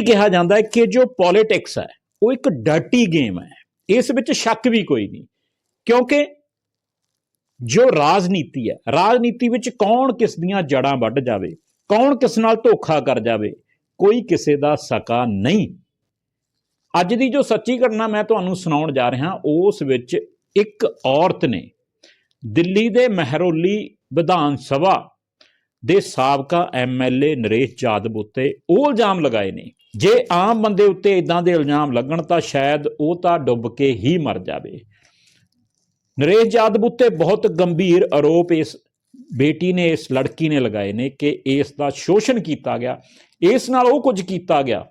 ਵੀ ਕਿਹਾ ਜਾਂਦਾ ਹੈ ਕਿ ਜੋ ਪੋਲਿਟਿਕਸ ਹੈ, ਉਹ ਇੱਕ ਡਰਟੀ ਗੇਮ ਹੈ। ਇਸ ਵਿੱਚ ਸ਼ੱਕ ਵੀ ਕੋਈ ਨਹੀਂ। ਕਿਉਂਕਿ ਜੋ ਰਾਜਨੀਤੀ ਹੈ, ਰਾਜਨੀਤੀ ਵਿੱਚ ਕੌਣ ਕਿਸ ਦੀਆਂ ਜੜਾਂ ਵੱਢ ਜਾਵੇ, ਕੌਣ ਕਿਸ ਨਾਲ ਧੋਖਾ ਕਰ ਜਾਵੇ, ਕੋਈ ਕਿਸੇ ਦਾ ਸਕਾ ਨਹੀਂ। ਅੱਜ ਦੀ ਜੋ ਸੱਚੀ ਘਟਨਾ ਮੈਂ ਤੁਹਾਨੂੰ ਸੁਣਾਉਣ ਜਾ ਰਿਹਾ, ਉਸ ਵਿੱਚ ਇੱਕ ਔਰਤ ਨੇ ਦਿੱਲੀ ਦੇ ਮਹਿਰੋਲੀ ਵਿਧਾਨ ਸਭਾ ਦੇ ਸਾਬਕਾ ਐਮਐਲਏ ਨਰੇਸ਼ ਜਾਦਵ ਉੱਤੇ ਉਹ ਇਲਜ਼ਾਮ ਲਗਾਏ ਨੇ। ਜੇ ਆਮ ਬੰਦੇ ਉੱਤੇ ਇਦਾਂ ਦੇ ਇਲਜ਼ਾਮ ਲੱਗਣ ਤਾਂ ਸ਼ਾਇਦ ਉਹ ਤਾਂ ਡੁੱਬ ਕੇ ਹੀ ਮਰ ਜਾਵੇ। ਨਰੇਸ਼ ਜਾਦਵ ਉੱਤੇ ਬਹੁਤ ਗੰਭੀਰ ਆਰੋਪ ਇਸ ਬੇਟੀ ਨੇ, ਇਸ ਲੜਕੀ ਨੇ ਲਗਾਏ ਨੇ ਕਿ ਇਸ ਦਾ ਸ਼ੋਸ਼ਣ ਕੀਤਾ ਗਿਆ। ਇਸ ਨਾਲ ਉਹ ਕੁਝ ਕੀਤਾ ਗਿਆ,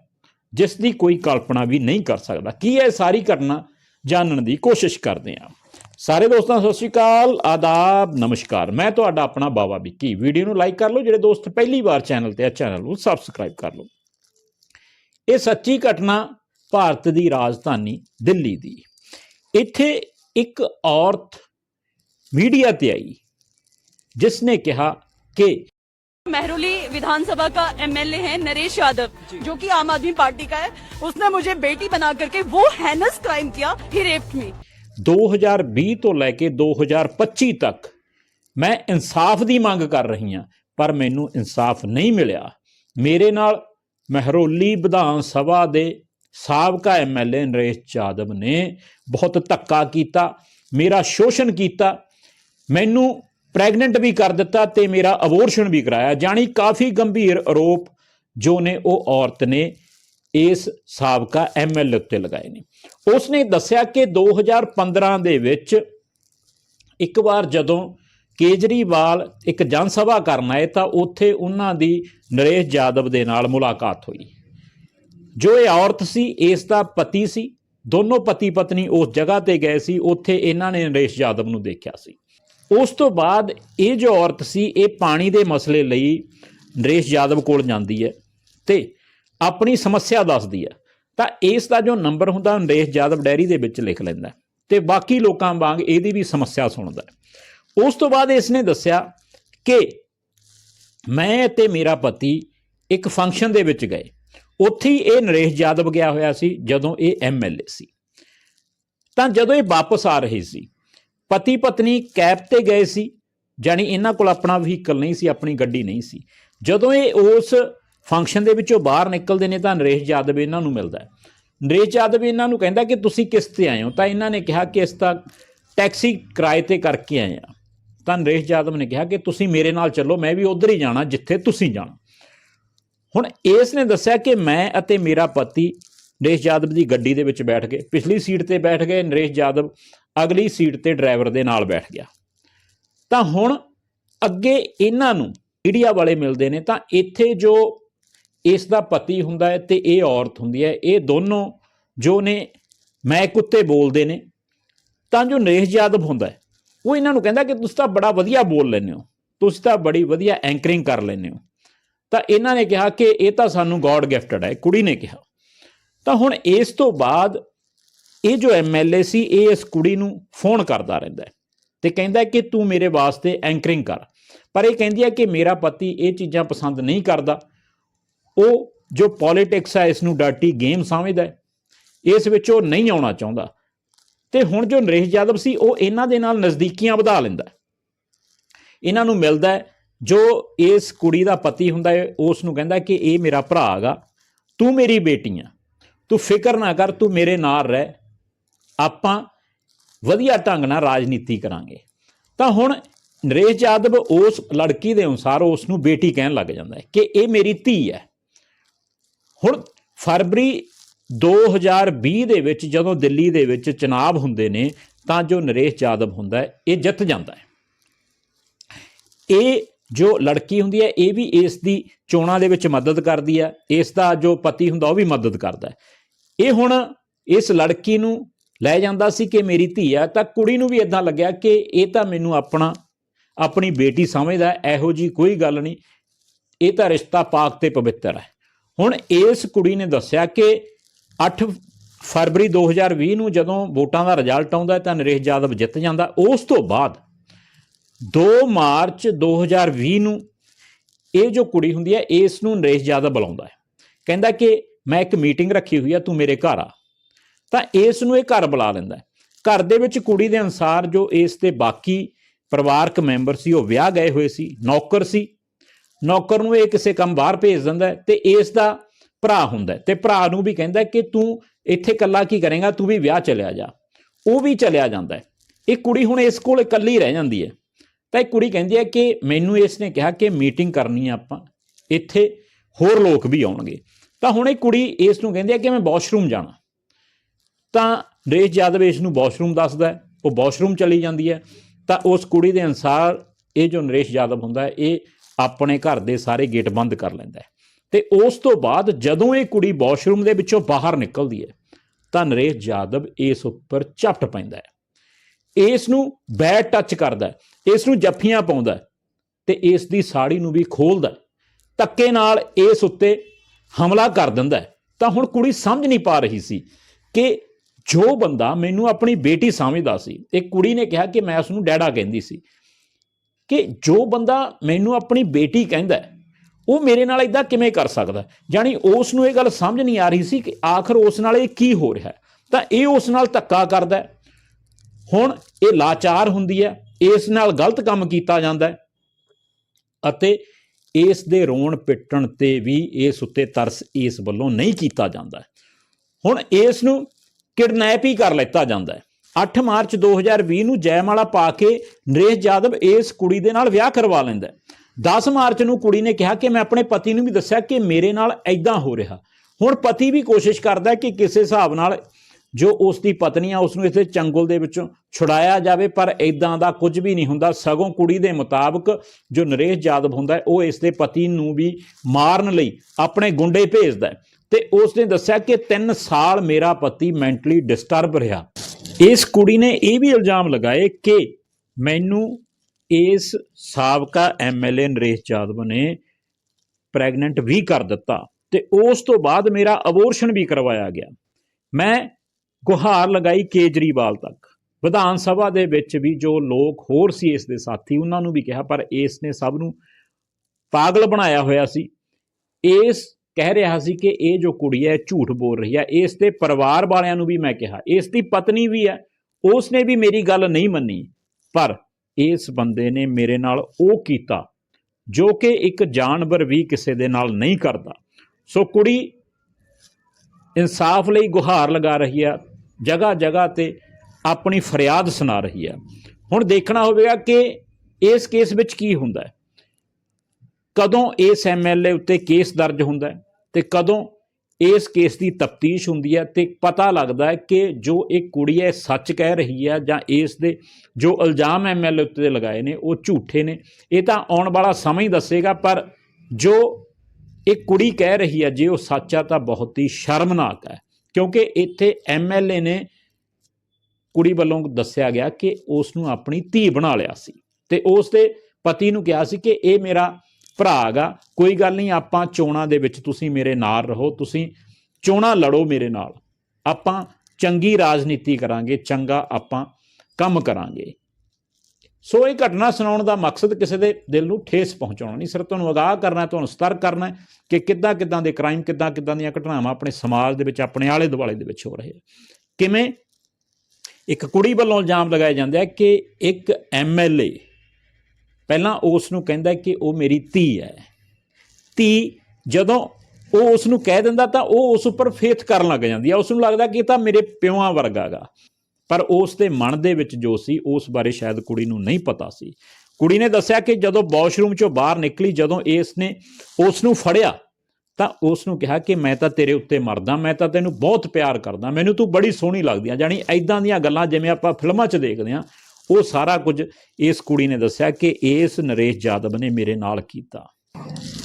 ਜਿਸ ਦੀ ਕੋਈ ਕਲਪਨਾ ਵੀ ਨਹੀਂ ਕਰ ਸਕਦਾ। ਕੀ ਹੈ ਸਾਰੀ ਘਟਨਾ ਜਾਣਨ ਦੀ ਕੋਸ਼ਿਸ਼ ਕਰਦੇ ਹਾਂ। ਸਾਰੇ ਦੋਸਤਾਂ ਸਤਿ ਸ਼੍ਰੀ ਅਕਾਲ ਆਦਾਬ ਨਮਸਕਾਰ ਮੈਂ ਤੁਹਾਡਾ ਆਪਣਾ ਬਾਬਾ ਵਿੱਕੀ ਵੀਡੀਓ ਨੂੰ ਲਾਈਕ ਕਰ ਲਓ ਜਿਹੜੇ ਦੋਸਤ ਪਹਿਲੀ ਵਾਰ ਚੈਨਲ ਤੇ ਆ ਚੈਨਲ ਨੂੰ ਸਬਸਕ੍ਰਾਈਬ ਕਰ ਲਓ ਇਹ ਸੱਚੀ ਘਟਨਾ ਭਾਰਤ ਦੀ ਰਾਜਧਾਨੀ ਦਿੱਲੀ ਦੀ ਇੱਥੇ ਇੱਕ ਔਰਤ ਮੀਡੀਆ ਤੇ ਆਈ ਜਿਸ ਨੇ ਕਿਹਾ ਕਿ महरौली विधानसभा का एमएलए है नरेश यादव जो कि आम आदमी पार्टी का है उसने मुझे बेटी बना करके वो हैनस क्राइम किया ही रेप्ड मी 2020 ਤੋਂ ਲੈ ਕੇ 2025 ਤੱਕ ਮੈਂ ਇਨਸਾਫ ਦੀ ਮੰਗ ਕਰ ਰਹੀ ਹਾਂ, ਪਰ ਮੈਨੂੰ ਇਨਸਾਫ ਨਹੀਂ ਮਿਲਿਆ। ਮੇਰੇ ਨਾਲ ਮਹਿਰੋਲੀ ਵਿਧਾਨ ਸਭਾ ਦੇ ਸਾਬਕਾ ਐਮਐਲਏ ਨਰੇਸ਼ ਜਾਦਵ ਨੇ ਬਹੁਤ ਧੱਕਾ ਕੀਤਾ, ਮੇਰਾ ਸ਼ੋਸ਼ਣ ਕੀਤਾ, ਮੈਨੂੰ ਪ੍ਰੈਗਨੈਂਟ ਵੀ ਕਰ ਦਿੱਤਾ ਤੇ ਮੇਰਾ ਅਬੋਰਸ਼ਨ ਵੀ ਕਰਾਇਆ। ਜਾਨੀ ਕਾਫੀ ਗੰਭੀਰ ਆਰੋਪ ਜੋ ਨੇ ਉਹ ਔਰਤ ਨੇ ਇਸ ਸਾਬਕਾ ਐਮਐਲਏ ਉੱਤੇ ਲਗਾਏ ਨੇ। ਉਸਨੇ ਦੱਸਿਆ ਕਿ 2015 ਦੇ ਵਿੱਚ ਇੱਕ ਵਾਰ ਜਦੋਂ ਕੇਜਰੀਵਾਲ ਇੱਕ ਜਨ ਸਭਾ ਕਰਨ ਆਏ ਤਾਂ ਉੱਥੇ ਉਹਨਾਂ ਦੀ ਨਰੇਸ਼ ਜਾਦਵ ਦੇ ਨਾਲ ਮੁਲਾਕਾਤ ਹੋਈ। ਜੋ ਇਹ ਔਰਤ ਸੀ, ਇਸ ਦਾ ਪਤੀ ਸੀ, ਦੋਨੋਂ ਪਤੀ ਪਤਨੀ ਉਸ ਜਗ੍ਹਾ ਤੇ ਗਏ ਸੀ, ਉੱਥੇ ਇਹਨਾਂ ਨੇ ਨਰੇਸ਼ ਜਾਦਵ ਨੂੰ ਦੇਖਿਆ ਸੀ। ਉਸ ਤੋਂ ਬਾਅਦ ਇਹ ਜੋ ਔਰਤ ਸੀ, ਇਹ ਪਾਣੀ ਦੇ ਮਸਲੇ ਲਈ ਨਰੇਸ਼ ਜਾਦਵ ਕੋਲ ਜਾਂਦੀ ਹੈ ਤੇ ਆਪਣੀ ਸਮੱਸਿਆ ਦੱਸਦੀ ਹੈ, ਤਾਂ ਇਸ ਦਾ ਜੋ ਨੰਬਰ ਹੁੰਦਾ ਨਰੇਸ਼ ਯਾਦਵ ਡੈਰੀ ਦੇ ਵਿੱਚ ਲਿਖ ਲੈਂਦਾ ਹੈ ਤੇ ਬਾਕੀ ਲੋਕਾਂ ਵਾਂਗ ਇਹਦੀ ਵੀ ਸਮੱਸਿਆ ਸੁਣਦਾ ਉਸ ਤੋਂ ਬਾਅਦ ਇਸ ਨੇ ਦੱਸਿਆ ਕਿ ਮੈਂ ਤੇ ਮੇਰਾ ਪਤੀ ਇੱਕ ਫੰਕਸ਼ਨ ਦੇ ਵਿੱਚ ਗਏ। ਉੱਥੇ ਹੀ ਇਹ ਨਰੇਸ਼ ਯਾਦਵ ਗਿਆ ਹੋਇਆ ਸੀ, ਜਦੋਂ ਇਹ ਐਮਐਲਏ ਸੀ। ਤਾਂ ਜਦੋਂ ਇਹ ਵਾਪਸ ਆ ਰਹੇ ਸੀ, ਪਤੀ ਪਤਨੀ ਕੈਬ ਤੇ ਗਏ ਸੀ ਜਾਨੀ ਇਹਨਾਂ ਕੋਲ ਆਪਣਾ ਵਹੀਕਲ ਨਹੀਂ ਸੀ, ਆਪਣੀ ਗੱਡੀ ਨਹੀਂ ਸੀ। ਜਦੋਂ ਇਹ ਉਸ ਫੰਕਸ਼ਨ ਦੇ ਵਿੱਚੋਂ ਬਾਹਰ ਨਿਕਲਦੇ ਨੇ ਤਾਂ ਨਰੇਸ਼ ਯਾਦਵ ਇਹਨਾਂ ਨੂੰ ਮਿਲਦਾ ਹੈ। ਨਰੇਸ਼ ਯਾਦਵ ਇਹਨਾਂ ਨੂੰ ਕਹਿੰਦਾ ਕਿ ਤੁਸੀਂ ਕਿਸ ਤੇ ਆਏ ਹੋ? ਤਾਂ ਇਹਨਾਂ ਨੇ ਕਿਹਾ ਕਿ ਇਸ ਤਾਂ ਟੈਕਸੀ ਕਿਰਾਏ ਤੇ ਕਰਕੇ ਆਏ ਆ। ਤਾਂ ਨਰੇਸ਼ ਯਾਦਵ ਨੇ ਕਿਹਾ ਕਿ ਤੁਸੀਂ ਮੇਰੇ ਨਾਲ ਚੱਲੋ, ਮੈਂ ਵੀ ਉਧਰ ਹੀ ਜਾਣਾ ਜਿੱਥੇ ਤੁਸੀਂ ਜਾਣਾ। ਹੁਣ ਇਸ ਨੇ ਦੱਸਿਆ ਕਿ ਮੈਂ ਅਤੇ ਮੇਰਾ ਪਤੀ ਨਰੇਸ਼ ਯਾਦਵ ਦੀ ਗੱਡੀ ਦੇ ਵਿੱਚ ਬੈਠ ਗਏ। ਪਿਛਲੀ ਸੀਟ ਤੇ ਬੈਠ ਗਏ, ਨਰੇਸ਼ ਯਾਦਵ ਅਗਲੀ ਸੀਟ ਤੇ ਡਰਾਈਵਰ ਦੇ ਨਾਲ ਬੈਠ ਗਿਆ। ਤਾਂ ਹੁਣ ਅੱਗੇ ਇਹਨਾਂ ਨੂੰ ਮੀਡੀਆ ਵਾਲੇ ਮਿਲਦੇ ਨੇ, ਤਾਂ ਇੱਥੇ ਜੋ ਇਸ ਦਾ ਪਤੀ ਹੁੰਦਾ ਹੈ ਤੇ ਇਹ ਔਰਤ ਹੁੰਦੀ ਹੈ। ਇਹ ਦੋਨੋਂ ਜੋ ਨੇ ਮੈਂ ਕੁੱਤੇ ਬੋਲਦੇ ਨੇ, ਤਾਂ ਜੋ ਨਰੇਸ਼ ਯਾਦਵ ਹੁੰਦਾ ਹੈ। ਉਹ ਇਹਨਾਂ ਨੂੰ ਕਹਿੰਦਾ ਕਿ ਤੁਸੀਂ ਤਾਂ ਬੜਾ ਵਧੀਆ ਬੋਲ ਲੈਂਦੇ ਹੋ, ਤੁਸੀਂ ਤਾਂ ਬੜੀ ਵਧੀਆ ਐਂਕਰਿੰਗ ਕਰ ਲੈਂਦੇ ਹੋ। ਤਾਂ ਇਹਨਾਂ ਨੇ ਕਿਹਾ ਕਿ ਇਹ ਤਾਂ ਸਾਨੂੰ ਗੋਡ ਗਿਫਟਡ ਹੈ, ਕੁੜੀ ਨੇ ਕਿਹਾ। ਤਾਂ ਹੁਣ ਇਸ ਤੋਂ ਬਾਅਦ ਇਹ ਜੋ ਐਮਐਲਏ ਸੀ, ਇਹ ਇਸ ਕੁੜੀ ਨੂੰ ਫੋਨ ਕਰਦਾ ਰਹਿੰਦਾ ਹੈ ਤੇ ਕਹਿੰਦਾ ਕਿ ਤੂੰ ਮੇਰੇ ਵਾਸਤੇ ਐਂਕਰਿੰਗ ਕਰ। ਪਰ ਇਹ ਕਹਿੰਦੀ ਹੈ ਕਿ ਮੇਰਾ ਪਤੀ ਇਹ ਚੀਜ਼ਾਂ ਪਸੰਦ ਨਹੀਂ ਕਰਦਾ। ਉਹ ਜੋ ਪੋਲਿਟਿਕਸ ਹੈ ਇਸ ਨੂੰ ਡਰਟੀ ਗੇਮ ਸਮਝਦਾ ਹੈ। ਇਸ ਵਿੱਚ ਉਹ ਨਹੀਂ ਆਉਣਾ ਚਾਹੁੰਦਾ। ਤੇ ਹੁਣ ਜੋ ਨਰੇਸ਼ ਯਾਦਵ ਸੀ, ਉਹ ਇਹਨਾਂ ਦੇ ਨਾਲ ਨਜ਼ਦੀਕੀਆਂ ਵਧਾ ਲੈਂਦਾ ਇਹਨਾਂ ਨੂੰ ਮਿਲਦਾ ਹੈ, ਜੋ ਇਸ ਕੁੜੀ ਦਾ ਪਤੀ ਹੁੰਦਾ ਹੈ, ਉਸ ਨੂੰ ਕਹਿੰਦਾ ਕਿ ਇਹ ਮੇਰਾ ਭਰਾ ਹੈਗਾ, ਤੂੰ ਮੇਰੀ ਬੇਟੀ ਆ ਤੂੰ ਫਿਕਰ ਨਾ ਕਰ, ਤੂੰ ਮੇਰੇ ਨਾਲ ਰਹਿ। ਆਪਾਂ ਵਧੀਆ ਢੰਗ ਨਾਲ ਰਾਜਨੀਤੀ ਕਰਾਂਗੇ। ਤਾਂ ਹੁਣ ਨਰੇਸ਼ ਯਾਦਵ ਉਸ ਲੜਕੀ ਦੇ ਅਨੁਸਾਰ ਉਸ ਨੂੰ ਬੇਟੀ ਕਹਿਣ ਲੱਗ ਜਾਂਦਾ ਹੈ ਕਿ ਇਹ ਮੇਰੀ ਧੀ ਹੈ। ਹੁਣ ਫਰਵਰੀ 2020 ਦੇ ਵਿੱਚ ਜਦੋਂ ਦਿੱਲੀ ਦੇ ਵਿੱਚ ਚੁਣਾਵ ਹੁੰਦੇ ਨੇ, ਤਾਂ ਜੋ ਨਰੇਸ਼ ਯਾਦਵ ਹੁੰਦਾ ਹੈ, ਇਹ ਜਿੱਤ ਜਾਂਦਾ ਹੈ। ਇਹ ਜੋ ਲੜਕੀ ਹੁੰਦੀ ਹੈ, ਇਹ ਵੀ ਇਸ ਦੀ ਚੋਣਾਂ ਦੇ ਵਿੱਚ ਮਦਦ ਕਰਦੀ ਹੈ, ਇਸ ਦਾ ਜੋ ਪਤੀ ਹੁੰਦਾ, ਉਹ ਵੀ ਮਦਦ ਕਰਦਾ ਇਹ ਹੁਣ ਇਸ ਲੜਕੀ ਨੂੰ ਲੈ ਜਾਂਦਾ ਸੀ ਕਿ ਮੇਰੀ ਧੀ ਆ ਤਾਂ ਕੁੜੀ ਨੂੰ ਵੀ ਇਦਾਂ ਲੱਗਿਆ ਕਿ ਇਹ ਤਾਂ ਮੈਨੂੰ ਆਪਣਾ, ਆਪਣੀ ਬੇਟੀ ਸਮਝਦਾ ਇਹੋ ਜੀ ਕੋਈ ਗੱਲ ਨਹੀਂ, ਇਹ ਤਾਂ ਰਿਸ਼ਤਾ ਪਾਕ ਤੇ ਪਵਿੱਤਰ ਹੈ। ਹੁਣ ਇਸ ਕੁੜੀ ਨੇ ਦੱਸਿਆ ਕਿ 8 ਫਰਵਰੀ 2020 ਨੂੰ ਜਦੋਂ ਵੋਟਾਂ ਦਾ ਰਿਜ਼ਲਟ ਆਉਂਦਾ ਤਾਂ ਨਰੇਸ਼ ਯਾਦਵ ਜਿੱਤ ਜਾਂਦਾ। ਉਸ ਤੋਂ ਬਾਅਦ 2 ਮਾਰਚ 2020 ਨੂੰ ਇਹ ਜੋ ਕੁੜੀ ਹੁੰਦੀ ਹੈ, ਇਸ ਨੂੰ ਨਰੇਸ਼ ਯਾਦਵ ਬੁਲਾਉਂਦਾ ਹੈ। ਕਹਿੰਦਾ ਕਿ ਮੈਂ ਇੱਕ ਮੀਟਿੰਗ ਰੱਖੀ ਹੋਈ ਆ, ਤੂੰ ਮੇਰੇ ਘਰ ਆ। ਤਾਂ ਇਸ ਨੂੰ ਇਹ ਘਰ ਬੁਲਾ ਲੈਂਦਾ ਘਰ ਦੇ ਵਿੱਚ ਕੁੜੀ ਦੇ ਅਨਸਾਰ ਜੋ ਇਸ ਦੇ ਬਾਕੀ ਪਰਿਵਾਰਕ ਮੈਂਬਰ ਸੀ, ਉਹ ਵਿਆਹ ਗਏ ਹੋਏ ਸੀ, ਨੌਕਰ ਸੀ। ਨੌਕਰ ਨੂੰ ਇਹ ਕਿਸੇ ਕੰਮ ਬਾਹਰ ਭੇਜ ਦਿੰਦਾ ਹੈ ਤੇ ਇਸ ਦਾ ਭਰਾ ਹੁੰਦਾ ਹੈ ਤੇ ਭਰਾ ਨੂੰ ਵੀ ਕਹਿੰਦਾ ਕਿ ਤੂੰ ਇੱਥੇ ਇਕੱਲਾ ਕੀ ਕਰੇਗਾ, ਤੂੰ ਵੀ ਵਿਆਹ ਚਲਿਆ ਜਾ। ਉਹ ਵੀ ਚਲਿਆ ਜਾਂਦਾ ਇਹ ਕੁੜੀ ਹੁਣ ਇਸ ਕੋਲ ਇਕੱਲੀ ਰਹਿ ਜਾਂਦੀ ਹੈ। ਤਾਂ ਇਹ ਕੁੜੀ ਕਹਿੰਦੀ ਹੈ ਕਿ ਮੈਨੂੰ ਇਸ ਨੇ ਕਿਹਾ ਕਿ ਮੀਟਿੰਗ ਕਰਨੀ ਆ ਆਪਾਂ, ਇੱਥੇ ਹੋਰ ਲੋਕ ਵੀ ਆਉਣਗੇ। ਤਾਂ ਹੁਣ ਇਹ ਕੁੜੀ ਇਸ ਨੂੰ ਕਹਿੰਦੀ ਹੈ ਕਿ ਮੈਂ ਵਾਸ਼ਰੂਮ ਜਾਣਾ। ਤਾਂ ਨਰੇਸ਼ ਯਾਦਵ ਇਸ ਨੂੰ ਵਾਸ਼ਰੂਮ ਦੱਸਦਾ ਉਹ ਵਾਸ਼ਰੂਮ ਚਲੀ ਜਾਂਦੀ ਹੈ। ਤਾਂ ਉਸ ਕੁੜੀ ਦੇ ਅਨਸਾਰ ਇਹ ਜੋ ਨਰੇਸ਼ ਯਾਦਵ ਹੁੰਦਾ ਹੈ, ਇਹ ਆਪਣੇ ਘਰ ਦੇ ਸਾਰੇ ਗੇਟ ਬੰਦ ਕਰ ਲੈਂਦਾ ਹੈ ਤੇ ਉਸ ਤੋਂ ਬਾਅਦ ਜਦੋਂ ਇਹ ਕੁੜੀ ਵਾਸ਼ਰੂਮ ਦੇ ਵਿੱਚੋਂ ਬਾਹਰ ਨਿਕਲਦੀ ਹੈ ਤਾਂ ਨਰੇਸ਼ ਯਾਦਵ ਇਸ ਉੱਪਰ ਝਪਟ ਪੈਂਦਾ ਹੈ ਇਸ ਨੂੰ ਬੈਟ ਟੱਚ ਕਰਦਾ ਹੈ, ਇਸ ਨੂੰ ਜੱਫੀਆਂ ਪਾਉਂਦਾ ਹੈ ਤੇ ਇਸ ਦੀ ਸਾੜੀ ਨੂੰ ਵੀ ਖੋਲਦਾ ਹੈ। ਧੱਕੇ ਨਾਲ ਇਸ ਉੱਤੇ ਹਮਲਾ ਕਰ ਦਿੰਦਾ ਹੈ। ਤਾਂ ਹੁਣ ਕੁੜੀ ਸਮਝ ਨਹੀਂ ਪਾ ਰਹੀ ਸੀ ਕਿ ਜੋ ਬੰਦਾ ਮੈਨੂੰ ਆਪਣੀ ਬੇਟੀ ਸਮਝਦਾ ਸੀ ਇਹ ਕੁੜੀ ਨੇ ਕਿਹਾ ਕਿ ਮੈਂ ਉਸ ਨੂੰ ਡੈਡਾ ਕਹਿੰਦੀ ਸੀ ਕਿ ਜੋ ਬੰਦਾ ਮੈਨੂੰ ਆਪਣੀ ਬੇਟੀ ਕਹਿੰਦਾ ਉਹ ਮੇਰੇ ਨਾਲ ਇਦਾਂ ਕਿਵੇਂ ਕਰ ਸਕਦਾ ਹੈ? ਜਾਣੀ ਉਸ ਨੂੰ ਇਹ ਗੱਲ ਸਮਝ ਨਹੀਂ ਆ ਰਹੀ ਸੀ ਕਿ ਆਖਰ ਉਸ ਨਾਲ ਇਹ ਕੀ ਹੋ ਰਿਹਾ ਤਾਂ ਇਹ ਉਸ ਨਾਲ ਧੱਕਾ ਕਰਦਾ ਹੁਣ ਇਹ ਲਾਚਾਰ ਹੁੰਦੀ ਹੈ, ਇਸ ਨਾਲ ਗਲਤ ਕੰਮ ਕੀਤਾ ਜਾਂਦਾ ਅਤੇ ਇਸ ਦੇ ਰੋਣ ਪਿੱਟਣ ਤੇ ਵੀ ਇਸ ਉੱਤੇ ਤਰਸ ਇਸ ਵੱਲੋਂ ਨਹੀਂ ਕੀਤਾ ਜਾਂਦਾ ਹੁਣ ਇਸ ਨੂੰ ਕਿਡਨੈਪ ਹੀ ਕਰ ਲਿੱਤਾ ਜਾਂਦਾ ਹੈ। 8 ਮਾਰਚ 2020 ਨੂੰ ਜੈਮਾਲਾ ਪਾ ਕੇ ਨਰੇਸ਼ ਯਾਦਵ ਇਸ ਕੁੜੀ ਦੇ ਨਾਲ ਵਿਆਹ ਕਰਵਾ ਲੈਂਦਾ ਹੈ। 10 ਮਾਰਚ ਨੂੰ ਕੁੜੀ ਨੇ ਕਿਹਾ ਕਿ ਮੈਂ ਆਪਣੇ ਪਤੀ ਨੂੰ ਵੀ ਦੱਸਿਆ ਕਿ ਮੇਰੇ ਨਾਲ ਐਦਾਂ ਹੋ ਰਿਹਾ। ਹੁਣ ਪਤੀ ਵੀ ਕੋਸ਼ਿਸ਼ ਕਰਦਾ ਕਿ ਕਿਸੇ ਹਿਸਾਬ ਨਾਲ ਜੋ ਉਸ ਦੀ ਪਤਨੀ ਆ ਉਸ ਨੂੰ ਇਸੇ ਚੰਗੁਲ ਦੇ ਵਿੱਚੋਂ ਛੁਡਾਇਆ ਜਾਵੇ, ਪਰ ਇਦਾਂ ਦਾ ਕੁਝ ਵੀ ਨਹੀਂ ਹੁੰਦਾ। ਸਗੋਂ ਕੁੜੀ ਦੇ ਮੁਤਾਬਕ ਜੋ ਨਰੇਸ਼ ਯਾਦਵ ਹੁੰਦਾ ਉਹ ਇਸ ਦੇ ਪਤੀ ਨੂੰ ਵੀ ਮਾਰਨ ਲਈ ਆਪਣੇ ਗੁੰਡੇ ਭੇਜਦਾ ਹੈ। ਤੇ ਉਸ ਨੇ ਦੱਸਿਆ ਕਿ 3 ਸਾਲ ਮੇਰਾ ਪਤੀ ਮੈਂਟਲੀ ਡਿਸਟਰਬ ਰਿਹਾ। ਇਸ ਕੁੜੀ ਨੇ ਇਹ ਵੀ ਇਲਜ਼ਾਮ ਲਗਾਏ ਕਿ ਮੈਨੂੰ ਇਸ ਸਾਬਕਾ ਐਮਐਲਏ ਨਰੇਸ਼ ਯਾਦਵ ਨੇ ਪ੍ਰੈਗਨੈਂਟ ਵੀ ਕਰ ਦਿੱਤਾ ਤੇ ਉਸ ਤੋਂ ਬਾਅਦ ਮੇਰਾ ਅਬੋਰਸ਼ਨ ਵੀ ਕਰਵਾਇਆ ਗਿਆ। ਮੈਂ ਗੁਹਾਰ ਲਗਾਈ ਕੇਜਰੀਵਾਲ ਤੱਕ। ਵਿਧਾਨ ਸਭਾ ਦੇ ਵਿੱਚ ਵੀ ਜੋ ਲੋਕ ਹੋਰ ਸੀ ਇਸ ਦੇ ਸਾਥੀ, ਉਹਨਾਂ ਨੂੰ ਵੀ ਕਿਹਾ, ਪਰ ਇਸ ਨੇ ਸਭ ਨੂੰ ਪਾਗਲ ਬਣਾਇਆ ਹੋਇਆ ਸੀ। ਇਸ ਕਹਿ ਰਿਹਾ ਸੀ ਕਿ ਇਹ ਜੋ ਕੁੜੀ ਹੈ ਝੂਠ ਬੋਲ ਰਹੀ ਹੈ। ਇਸ ਦੇ ਪਰਿਵਾਰ ਵਾਲਿਆਂ ਨੂੰ ਵੀ ਮੈਂ ਕਿਹਾ, ਇਸ ਦੀ ਪਤਨੀ ਵੀ ਹੈ ਉਸ ਨੇ ਵੀ ਮੇਰੀ ਗੱਲ ਨਹੀਂ ਮੰਨੀ। ਪਰ ਇਸ ਬੰਦੇ ਨੇ ਮੇਰੇ ਨਾਲ ਉਹ ਕੀਤਾ ਜੋ ਕਿ ਇੱਕ ਜਾਨਵਰ ਵੀ ਕਿਸੇ ਦੇ ਨਾਲ ਨਹੀਂ ਕਰਦਾ। ਸੋ ਕੁੜੀ ਇਨਸਾਫ ਲਈ ਗੁਹਾਰ ਲਗਾ ਰਹੀ ਆ ਜਗ੍ਹਾ ਜਗ੍ਹਾ ਤੇ ਆਪਣੀ ਫਰਿਆਦ ਸੁਣਾ ਰਹੀ ਆ ਹੁਣ ਦੇਖਣਾ ਹੋਵੇਗਾ ਕਿ ਇਸ ਕੇਸ ਵਿੱਚ ਕੀ ਹੁੰਦਾ ਹੈ। ਕਦੋਂ ਇਸ ਐਮਐਲਏ ਉੱਤੇ ਕੇਸ ਦਰਜ ਹੁੰਦਾ ਹੈ? ਤੇ ਕਦੋਂ ਇਸ ਕੇਸ ਦੀ ਤਫਤੀਸ਼ ਹੁੰਦੀ ਹੈ ਤੇ ਪਤਾ ਲੱਗਦਾ ਹੈ ਕਿ ਜੋ ਇਹ ਕੁੜੀ ਹੈ ਸੱਚ ਕਹਿ ਰਹੀ ਹੈ ਜਾਂ ਇਸ ਦੇ ਜੋ ਇਲਜ਼ਾਮ ਐਮਐਲਏ ਉੱਤੇ ਲਗਾਏ ਨੇ, ਉਹ ਝੂਠੇ ਨੇ। ਇਹ ਤਾਂ ਆਉਣ ਵਾਲਾ ਸਮਾਂ ਹੀ ਦੱਸੇਗਾ, ਪਰ ਜੋ ਇਹ ਕੁੜੀ ਕਹਿ ਰਹੀ ਹੈ, ਜੇ ਉਹ ਸੱਚ ਆ ਤਾਂ ਬਹੁਤ ਹੀ ਸ਼ਰਮਨਾਕ ਹੈ। ਕਿਉਂਕਿ ਇੱਥੇ ਐਮਐਲਏ ਨੇ ਕੁੜੀ ਵੱਲੋਂ ਦੱਸਿਆ ਗਿਆ ਕਿ ਉਸ ਨੂੰ ਆਪਣੀ ਧੀ ਬਣਾ ਲਿਆ ਸੀ। ਤੇ ਉਸ ਦੇ ਪਤੀ ਨੂੰ ਕਿਹਾ ਸੀ ਕਿ ਇਹ ਮੇਰਾ ਭਰਾ ਹੈਗਾ, ਕੋਈ ਗੱਲ ਨਹੀਂ, ਆਪਾਂ ਚੋਣਾਂ ਦੇ ਵਿੱਚ ਤੁਸੀਂ ਮੇਰੇ ਨਾਲ ਰਹੋ, ਤੁਸੀਂ ਚੋਣਾਂ ਲੜੋ ਮੇਰੇ ਨਾਲ। ਆਪਾਂ ਚੰਗੀ ਰਾਜਨੀਤੀ ਕਰਾਂਗੇ, ਚੰਗਾ ਆਪਾਂ ਕੰਮ ਕਰਾਂਗੇ। ਸੋ ਇਹ ਘਟਨਾ ਸੁਣਾਉਣ ਦਾ ਮਕਸਦ ਕਿਸੇ ਦੇ ਦਿਲ ਨੂੰ ਠੇਸ ਪਹੁੰਚਾਉਣਾ ਨਹੀਂ, ਸਿਰਫ ਤੁਹਾਨੂੰ ਅਗਾਹ ਕਰਨਾ ਤੁਹਾਨੂੰ ਸਤਰਕ ਕਰਨਾ ਕਿ ਕਿੱਦਾਂ ਕਿੱਦਾਂ ਦੇ ਕ੍ਰਾਈਮ ਕਿੱਦਾਂ ਕਿੱਦਾਂ ਦੀਆਂ ਘਟਨਾਵਾਂ ਆਪਣੇ ਸਮਾਜ ਦੇ ਵਿੱਚ, ਆਪਣੇ ਆਲੇ ਦੁਆਲੇ ਦੇ ਵਿੱਚ ਹੋ ਰਹੇ ਆ ਕਿਵੇਂ? ਇੱਕ ਕੁੜੀ ਵੱਲੋਂ ਇਲਜ਼ਾਮ ਲਗਾਏ ਜਾਂਦੇ ਆ ਕਿ ਇੱਕ ਐਮਐਲਏ ਪਹਿਲਾਂ ਉਸ ਨੂੰ ਕਹਿੰਦਾ ਕਿ ਉਹ ਮੇਰੀ ਧੀ ਹੈ। ਧੀ ਜਦੋਂ ਉਹ ਉਸ ਨੂੰ ਕਹਿ ਦਿੰਦਾ ਤਾਂ ਉਹ ਉਸ ਉੱਪਰ ਫੇਥ ਕਰਨ ਲੱਗ ਜਾਂਦੀ ਹੈ ਉਸ ਨੂੰ ਲੱਗਦਾ ਕਿ ਇਹ ਤਾਂ ਮੇਰੇ ਪਿਓਾਂ ਵਰਗਾ ਗਾ। ਪਰ ਉਸ ਦੇ ਮਨ ਦੇ ਵਿੱਚ ਜੋ ਸੀ, ਉਸ ਬਾਰੇ ਸ਼ਾਇਦ ਕੁੜੀ ਨੂੰ ਨਹੀਂ ਪਤਾ ਸੀ। ਕੁੜੀ ਨੇ ਦੱਸਿਆ ਕਿ ਜਦੋਂ ਵਾਸ਼ਰੂਮ ਚੋਂ ਬਾਹਰ ਨਿਕਲੀ, ਜਦੋਂ ਇਸ ਨੇ ਉਸ ਨੂੰ ਫੜਿਆ, ਤਾਂ ਉਸ ਨੂੰ ਕਿਹਾ ਕਿ ਮੈਂ ਤਾਂ ਤੇਰੇ ਉੱਤੇ ਮਰਦਾ, ਮੈਂ ਤਾਂ ਤੈਨੂੰ ਬਹੁਤ ਪਿਆਰ ਕਰਦਾ, ਮੈਨੂੰ ਤੂੰ ਬੜੀ ਸੋਹਣੀ ਲੱਗਦੀ ਆ। ਜਾਣੀ ਐਦਾਂ ਦੀਆਂ ਗੱਲਾਂ ਜਿਵੇਂ ਆਪਾਂ ਫਿਲਮਾਂ 'ਚ ਦੇਖਦੇ ਆ ਉਹ ਸਾਰਾ ਕੁਝ ਇਸ ਕੁੜੀ ਨੇ ਦੱਸਿਆ ਕਿ ਇਸ ਨਰੇਸ਼ ਜਾਦਵ ਨੇ ਮੇਰੇ ਨਾਲ ਕੀਤਾ।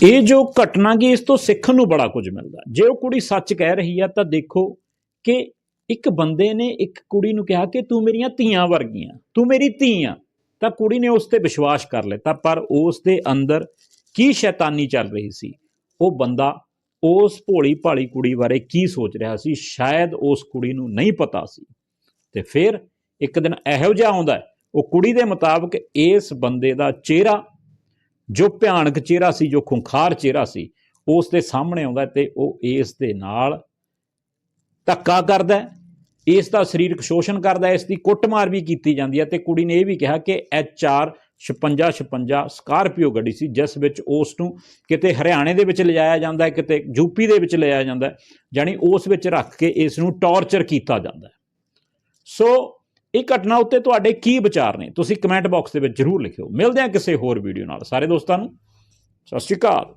ਇਹ ਜੋ ਘਟਨਾ ਕੀ ਇਸ ਤੋਂ ਸਿੱਖਣ ਨੂੰ ਬੜਾ ਕੁਝ ਮਿਲਦਾ। ਜੇ ਉਹ ਕੁੜੀ ਸੱਚ ਕਹਿ ਰਹੀ ਆ ਤਾਂ ਦੇਖੋ ਕਿ ਇੱਕ ਬੰਦੇ ਨੇ ਇੱਕ ਕੁੜੀ ਨੂੰ ਕਿਹਾ ਕਿ ਤੂੰ ਮੇਰੀਆਂ ਧੀਆਂ ਵਰਗੀਆਂ, ਤੂੰ ਮੇਰੀ ਧੀ ਆ, ਤਾਂ ਕੁੜੀ ਨੇ ਉਸ ਤੇ ਵਿਸ਼ਵਾਸ ਕਰ ਲਿੱਤਾ, ਪਰ ਉਸ ਦੇ ਅੰਦਰ ਕੀ ਸ਼ੈਤਾਨੀ ਚੱਲ ਰਹੀ ਸੀ? ਉਹ ਬੰਦਾ ਉਸ ਭੋਲੀ ਭਾਲੀ ਕੁੜੀ ਬਾਰੇ ਕੀ ਸੋਚ ਰਿਹਾ ਸੀ? ਸ਼ਾਇਦ ਉਸ ਕੁੜੀ ਨੂੰ ਨਹੀਂ ਪਤਾ ਸੀ। ਤੇ ਫਿਰ ਇੱਕ ਦਿਨ ਇਹੋ ਜਿਹਾ ਆਉਂਦਾ ਉਹ ਕੁੜੀ ਦੇ ਮੁਤਾਬਕ ਇਸ ਬੰਦੇ ਦਾ ਚਿਹਰਾ, ਜੋ ਭਿਆਨਕ ਚਿਹਰਾ ਸੀ, ਜੋ ਖੁੰਖਾਰ ਚਿਹਰਾ ਸੀ, ਉਸ ਦੇ ਸਾਹਮਣੇ ਆਉਂਦਾ ਹੈ ਤੇ ਉਹ ਇਸ ਦੇ ਨਾਲ ਧੱਕਾ ਕਰਦਾ ਇਸ ਦਾ ਸਰੀਰਕ ਸ਼ੋਸ਼ਣ ਕਰਦਾ ਇਸ ਦੀ ਕੁੱਟਮਾਰ ਵੀ ਕੀਤੀ ਜਾਂਦੀ ਹੈ ਤੇ ਕੁੜੀ ਨੇ ਇਹ ਵੀ ਕਿਹਾ ਕਿ ਐਚ ਆਰ 56 56 ਸਕਾਰਪੀਓ ਗੱਡੀ ਸੀ, ਜਿਸ ਵਿੱਚ ਉਸ ਨੂੰ ਕਿਤੇ ਹਰਿਆਣੇ ਦੇ ਵਿੱਚ ਲਿਜਾਇਆ ਜਾਂਦਾ ਹੈ, ਕਿਤੇ ਯੂਪੀ ਦੇ ਵਿੱਚ ਲਿਜਾਇਆ ਜਾਂਦਾ ਹੈ ਜਾਣੀ ਉਸ ਵਿੱਚ ਰੱਖ ਕੇ ਇਸ ਨੂੰ ਟੌਰਚਰ ਕੀਤਾ ਜਾਂਦਾ ਹੈ। ਸੋ ਇਹ ਘਟਨਾ ਉੱਤੇ ਤੁਹਾਡੇ ਕੀ ਵਿਚਾਰ ਨੇ? ਤੁਸੀਂ ਕਮੈਂਟ ਬਾਕਸ ਦੇ ਵਿੱਚ ਜਰੂਰ ਲਿਖਿਓ। ਮਿਲਦੇ ਹਾਂ ਕਿਸੇ ਹੋਰ ਵੀਡੀਓ ਨਾਲ। ਸਾਰੇ ਦੋਸਤਾਂ ਨੂੰ, ਸਤਿ ਸ਼੍ਰੀ ਅਕਾਲ।